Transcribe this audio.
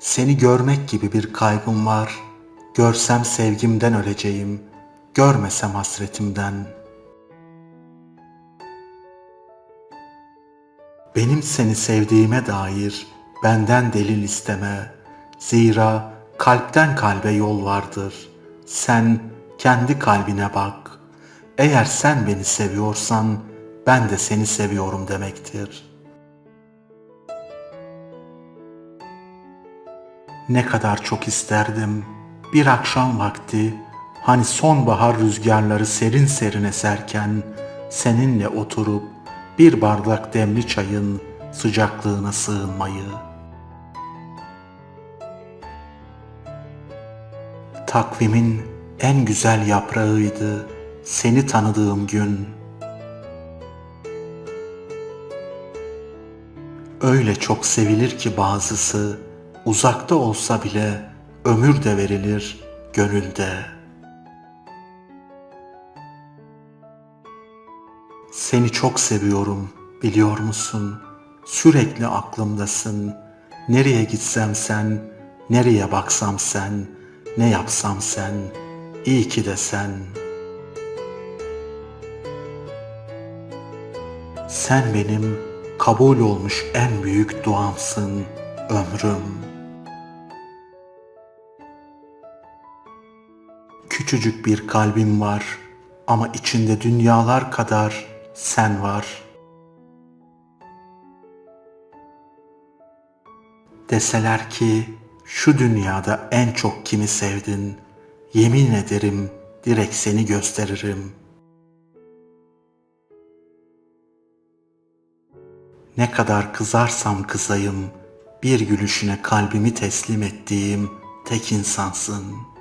Seni görmek gibi bir kaygım var. Görsem sevgimden öleceğim. Görmesem hasretimden. Benim seni sevdiğime dair benden delil isteme. Zira kalpten kalbe yol vardır. Sen kendi kalbine bak. Eğer sen beni seviyorsan ben de seni seviyorum demektir. Ne kadar çok isterdim bir akşam vakti hani sonbahar rüzgarları serin serin eserken seninle oturup bir bardak demli çayın sıcaklığına sığınmayı. Takvimin en güzel yaprağıydı seni tanıdığım gün. Öyle çok sevilir ki bazısı uzakta olsa bile ömür de verilir gönülde. Seni çok seviyorum biliyor musun? Sürekli aklımdasın. Nereye gitsem sen, nereye baksam sen, ne yapsam sen, iyi ki de sen. Sen benim kabul olmuş en büyük duamsın, ömrüm. Küçücük bir kalbim var ama içinde dünyalar kadar sen var. Deseler ki şu dünyada en çok kimi sevdin, yemin ederim direkt seni gösteririm. Ne kadar kızarsam kızayım, bir gülüşüne kalbimi teslim ettiğim tek insansın.''